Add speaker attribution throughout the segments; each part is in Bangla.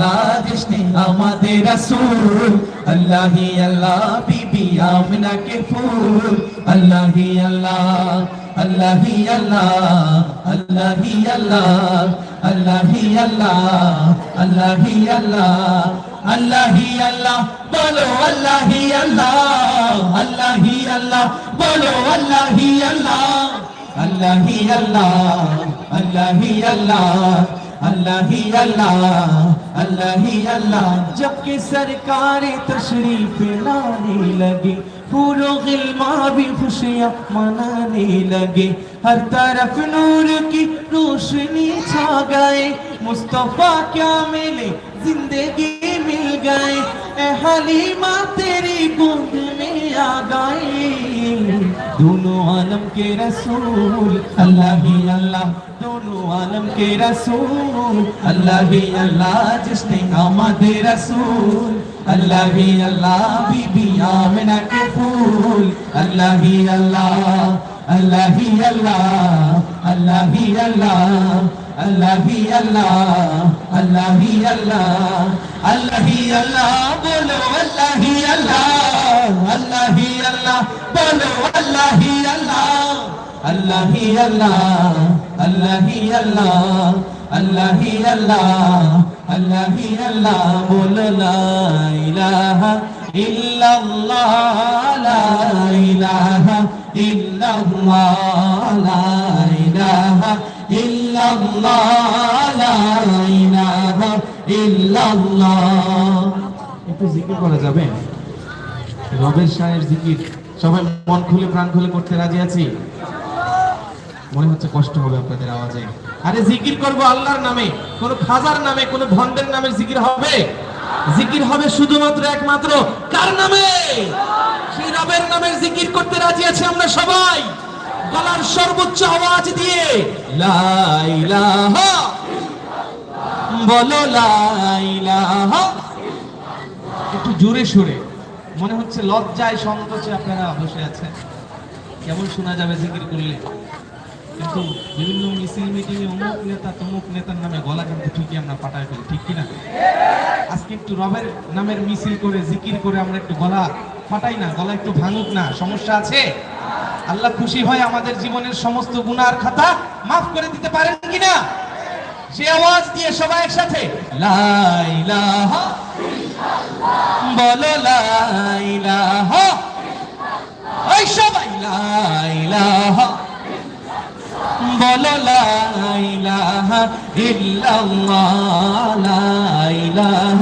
Speaker 1: বাংলাদেশ নে আমাদের রাসূল আল্লাহি আল্লাহ বিবি আমনাকে ফুল আল্লাহি আল্লাহ আল্লাহি আল্লাহ আল্লাহি আল্লাহ আল্লাহি আল্লাহ আল্লাহি আল্লাহ আল্লাহি আল্লাহ বলো আল্লাহি আল্লাহ আল্লাহি আল্লাহ বলো আল্লাহি আল্লাহ আল্লাহি আল্লাহ আল্লাহি আল্লাহ আল্লাহি আল্লাহ اللہ ہی اللہ جب کہ سرکار تشریف لانے لگے پورو غلما بھی خوشیاں منانے لگے ہر طرف نور کی روشنی چھا گئے مصطفیٰ کیا ملے زندگی مل گئے اے حلیمہ تیری گود میں آ گئے دونوں عالم کے رسول اللہ ہی اللہ دونوں عالم کے رسول اللہ ہی اللہ جس نے آمد رسول اللہ ہی اللہ بی بی آمنہ کے پھول اللہ ہی اللہ اللہ ہی اللہ اللہ ہی اللہ اللہ ہی اللہ اللہ ہی اللہ اللہ ہی اللہ بولو اللہ ہی اللہ আল্লাহ হি আল্লাহ, বলো আল্লাহ হি আল্লাহ আল্লাহ হি আল্লাহ আল্লাহ হি আল্লাহ আল্লাহ হি আল্লাহ আল্লাহ হি আল্লাহ বলো লা ইলাহা ইল্লাল্লাহ করা যাবে? রবের শাহের জিকির। সবাই মন খুলে, প্রাণ খুলে করতে রাজি আছি? মনে হচ্ছে কষ্ট হবে আপনাদের আওয়াজে। আরে জিকির করব আল্লাহর নামে। কোন খাজার নামে, কোন ভন্ডের নামে জিকির হবে? জিকির হবে শুধুমাত্র একমাত্র কার নামে? সেই রবের নামের জিকির করতে রাজি আছি আমরা সবাই। গলার সর্বোচ্চ আওয়াজ দিয়ে। লা ইলাহা। বলো লা ইলাহা। একটু জোরে সুরে। মনে হচ্ছে লজ্জায় সংকোচে আপনারা বসে আছেন। কেমন শোনা যাবে জিকির করলে? কিন্তু বিভিন্ন মিছিল মিটিং এ অমুক নেতা তমুক নেতার নামে গলা কিন্তু ঠিকই আমরা পাঠায় ফেলি, ঠিক কিনা? আজকে একটু রবের নামের মিছিল করে, জিকির করে আমরা একটু গলা ফাটাই না, গলা একটু ভাঙুক না। সমস্যা আছে? আল্লাহ খুশি হয় আমাদের জীবনের সমস্ত গুনার খাতা মাফ করে দিতে পারেন কিনা? সে আওয়াজ দিয়ে সবাই একসাথে, লা ইলাহা বলো লাইলাহ ওই সবাই লাইলাহ বলো লাইলাহ ইল্লাল্লাহ লাইলাহ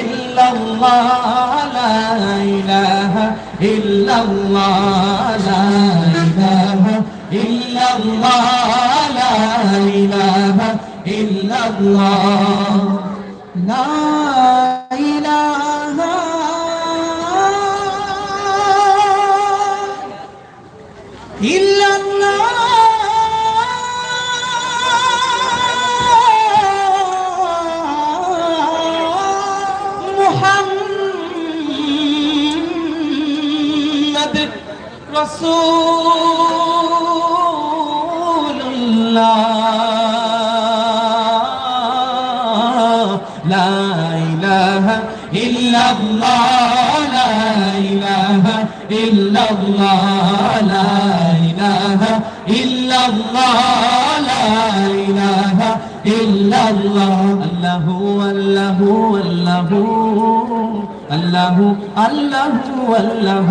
Speaker 1: ইল্লাল্লাহ লাইলাহ ইল্লাল্লাহ লাইলাহ ইল্লাল্লাহ লাইলাহ ইল্লাল্লাহ লা رسول الله. لا إله إلا الله. لا إله إلا الله. لا إله إلا الله. لا إله إلا الله. الله الله الله الله الله الله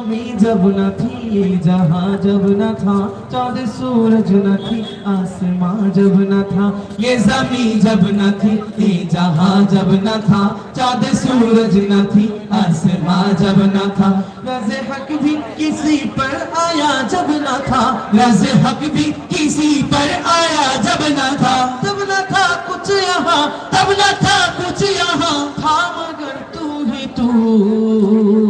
Speaker 1: ये जब न थी ये जहाँ जब न था, चाँद सूरज न थी, आसमां जब न था, ये जमी जब न थी जहाँ जब न था, चाँद सूरज न थी, आसमां जब न था। रज़ हक भी किसी पर आया जब न था, रज़ हक भी किसी पर आया जब न था। तब न था कुछ यहाँ, तब न था कुछ यहाँ, था मगर तू ही तू।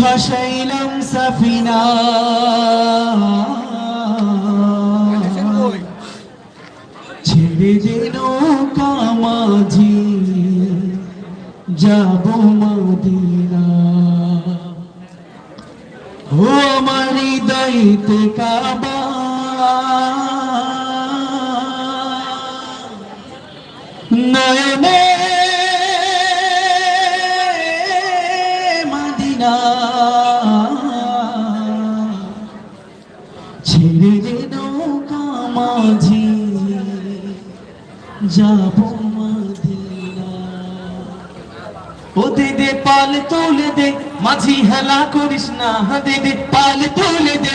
Speaker 1: ভাসাইলাম সাফিনা। ছেড়ে দে নৌকা যাব মদিনা। ও আমার হৃদয়তে কাবা। নয়নে দে নৌকা মাঝি। যাব ও দে দে, পাল তুলে দে, মাঝি হেলা করিস না। দিদে পাল তুলে দে।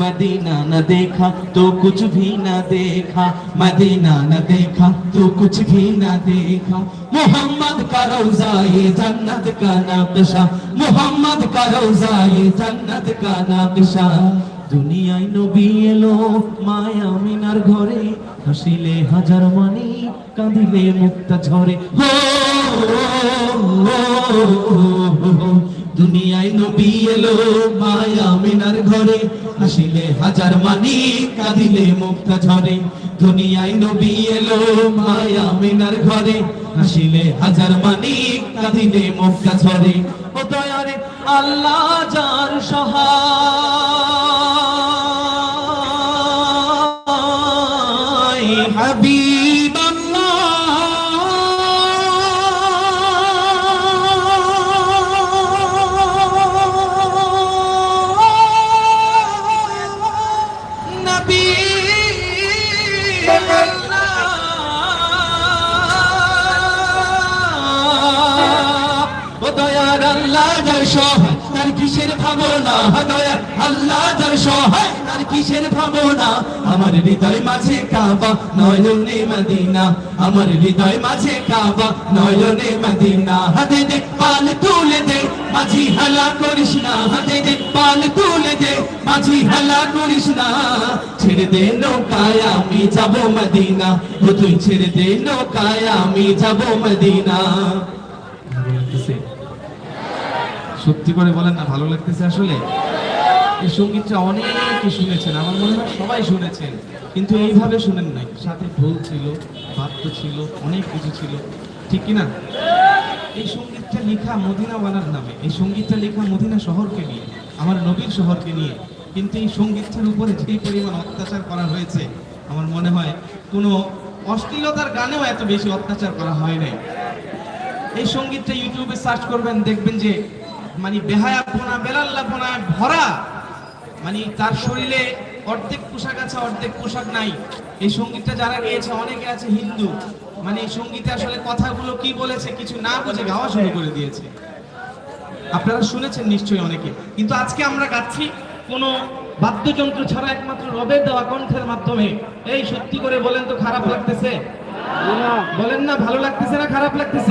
Speaker 1: मदीना न देखा तो कुछ भी न देखा मदीना न देखा तो कुछ भी न देखा मोहम्मद का रोजा ये जन्नत का नक्शा मोहम्मद का रोजा ये जन्नत का नक्शा দুনিয়ায় নবী এলো মায়া মিনার ঘরে হাসিলে হাজার মানি কাঁদিলে মুক্তা ঝরে হো দুনিয়ায় নবী এলো মায়া মিনার ঘরে। হাসিলে হাজার মানি, কাঁদিলে মুক্তা ঝরে। দুনিয়ায় নবী এলো মায়া মিনার ঘরে। হাসিলে হাজার মানি, কাঁদিলে মুক্তা ঝরে। ও দয়ারে আল্লাহ যার সহায়, হাবিব। দয়ার আল্লাহ যার সহায়, তার কিসের ভাবনা? দয়ার আল্লাহ যার সহায়, তার কিসের আমার হৃদয় মাঝে কাবা, নয়নে মদিনা। আমার হৃদয় মাঝে কাবা, নয়নে মদিনা। হাতে দে পাল তুলে দে, মাঝি হালা করিস না। হাতে দে পাল তুলে দে, মাঝি হালা করিস না। ছেড়ে দে নৌকায়, আমি যাব মদিনা। তুই ছেড়ে দে নৌকায়, আমি যাব মদিনা? সত্যি করে বলেন না ভালো লাগতেছে আসলে? এই সঙ্গীতটা অনেকে শুনেছেন, আমার মনে হয় সবাই শুনেছেন, কিন্তু এইভাবে শুনেন নাই। সাথে ঢোল ছিল, বাদ্য ছিল, অনেক কিছু ছিল, ঠিক কি না এই সঙ্গীতটা লেখা মদিনা বানার নামে, এই সঙ্গীতটা লেখা মদিনা শহরকে নিয়ে, আমার নবীর শহরকে নিয়ে, কিন্তু এই সঙ্গীতটার উপরে যে পরিমাণ অত্যাচার করা হয়েছে, আমার মনে হয় কোনো অশ্লীলতার গানেও এত বেশি অত্যাচার করা হয় নাই। এই সঙ্গীতটা ইউটিউবে সার্চ করবেন, দেখবেন যে মানে বেহায়াপনা বেলাল্লাপনা ভরা। মানে তার শরীরে অর্ধেক পোশাক আছে, অর্ধেক পোশাক নাই। এই সঙ্গীতটা যারা গিয়েছে, অনেকে আছে হিন্দু। মানে এই সঙ্গীতে আসলে কথাগুলো কি বলেছে কিছু না বুঝে গাওয়া শুরু করে দিয়েছে। আপনারা শুনেছেন নিশ্চয়ই অনেকে। কিন্তু আজকে আমরা গাচ্ছি কোনো বাদ্যযন্ত্র ছাড়া একমাত্র রবের দেওয়া কণ্ঠের মাধ্যমে। এই সত্যি করে বলেন তো খারাপ লাগতেছে? বলেন না, ভালো লাগতেছে না, খারাপ লাগতেছে?